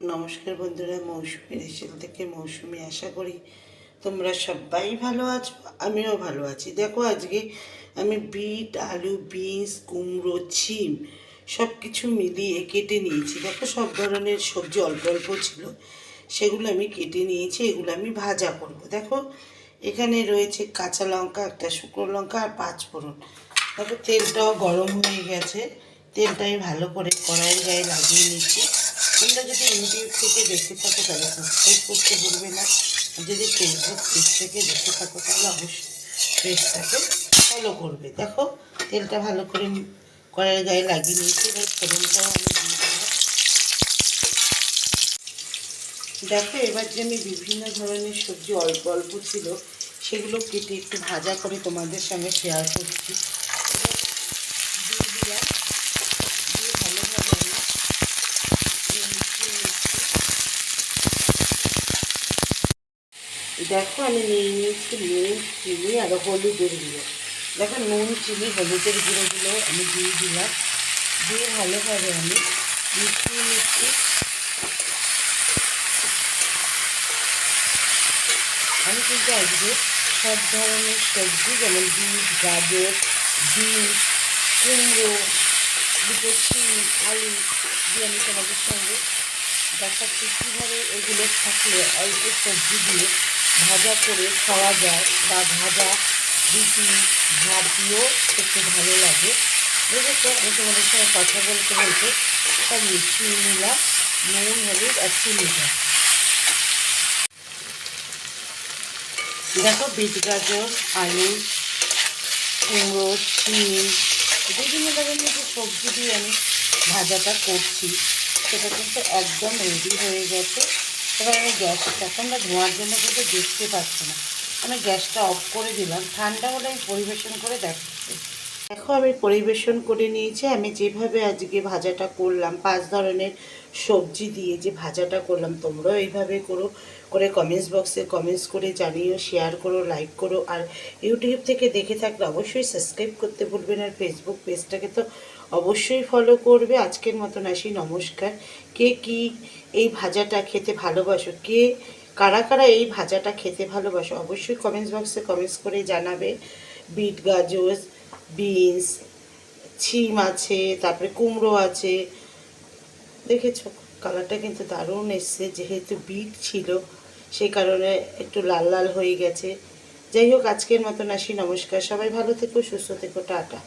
নমস্কার বন্ধুরা, মৌসুমি রেসেল থেকে মৌসুমি আশা করি তোমরা সবাই ভালো আছো, আমিও ভালো আছি। দেখো আজকে আমি বিট, আলু, বিনস, কুমড়ো, ছিম সব কিছু মিলিয়ে কেটে নিয়েছি। দেখো সব ধরনের সবজি অল্প অল্প ছিল, সেগুলো আমি কেটে নিয়েছি, এগুলো আমি ভাজা করব। দেখো এখানে রয়েছে কাঁচা লঙ্কা, একটা শুকনো লঙ্কা আর পাঁচ ফোড়ন। দেখো তেলটাও গরম হয়ে গেছে তেলটা আমি ভালো করে কড়াইয়ের গায়ে লাগিয়ে নিচ্ছি। তোমরা যদি ইউটিউব থেকে দেখে থাকো তাহলে সাবস্ক্রাইব করতে ভুলবে না। যদি ফেসবুক পেজ থেকে দেখে থাকো তাহলে অবশ্যই পেজটাকে ফলো করবে। দেখো, তেলটা ভালো করে কড়াইয়ের গায়ে লাগিয়ে নিয়েছি, এবার ফোড়নটাও আমি দেখো, এবার যে আমি বিভিন্ন ধরনের সবজি অল্প অল্প ছিল, সেগুলো কেটে একটু ভাজা করে তোমাদের সঙ্গে শেয়ার করছি এবার দিয়ে দিলাম দিয়ে ভালোভাবে আমি দিয়ে মিশিয়ে নিচ্ছি দেখো, আমি নিয়ে নিয়েছি নুন, চিনি আর হলুদের গুঁড়ো। দেখো, নুন, চিনি, হলুদের গুঁড়োগুলো আমি দিয়ে দিলাম। দিয়ে ভালোভাবে আমি মিশিয়ে নিচ্ছি আমি কিন্তু আজকে সব ধরনের সবজি, যেমন বিট, গাজর, বিট, কুমড়ো, দুটো শিম, আলু দিয়ে আমি তোমাদের সঙ্গে দেখাচ্ছি কীভাবে এগুলো থাকলে অল্প সবজি দিয়ে ভাজা করে খাওয়া যায় বা ভাজা, রুটি, ভাত দিয়েও খেতে ভালো লাগে। বুঝেছ আমি তোমাদের সঙ্গে কথা বলতে বলতে সব মিশিয়ে নিলাম, নুন, হলুদ আর চিনিটা দেখো বিট গাজর, আলু, কুমড়ো, শিম, বিভিন্ন ধরনের যে সবজি দিয়ে আমি ভাজাটা করছি। সেটা কিন্তু একদম রেডি হয়ে গেছে। এবার আমি গ্যাসটা তোমরা ধোঁয়ার জন্য কিন্তু দেখতে পাচ্ছি না। আমি গ্যাসটা অফ করে দিলাম। ঠান্ডা হলে আমি পরিবেশন করে দেখাচ্ছি। দেখো, আমি পরিবেশন করে নিয়েছি। আমি যেভাবে আজকে ভাজাটা করলাম, পাঁচ ধরনের সবজি দিয়ে যে ভাজাটা করলাম, তোমরাও এইভাবে করো। করে কমেন্টস বক্সে কমেন্টস করে জানিও শেয়ার করো লাইক করো আর ইউটিউব থেকে দেখে থাকলে অবশ্যই সাবস্ক্রাইব করতে ভুলবেন আর ফেসবুক পেজটাকে তো অবশ্যই ফলো করবে। আজকের মতন আসি, নমস্কার। কে কি এই ভাজাটা খেতে ভালোবাসো? কে কারা কারা এই ভাজাটা খেতে ভালোবাসো? অবশ্যই কমেন্টস বক্সে কমেন্টস করে জানাবে। বিট গাজর, বিনস, ছিম আছে, তারপরে কুমড়ো আছে। দেখেছ? কালারটা কিন্তু দারুণ এসছে। যেহেতু বিট ছিল সেই কারণে একটু লাল লাল হয়ে গেছে। যাই হোক, আজকের মতন আসি। নমস্কার। সবাই ভালো থেকো, সুস্থ থেকো। টাটা।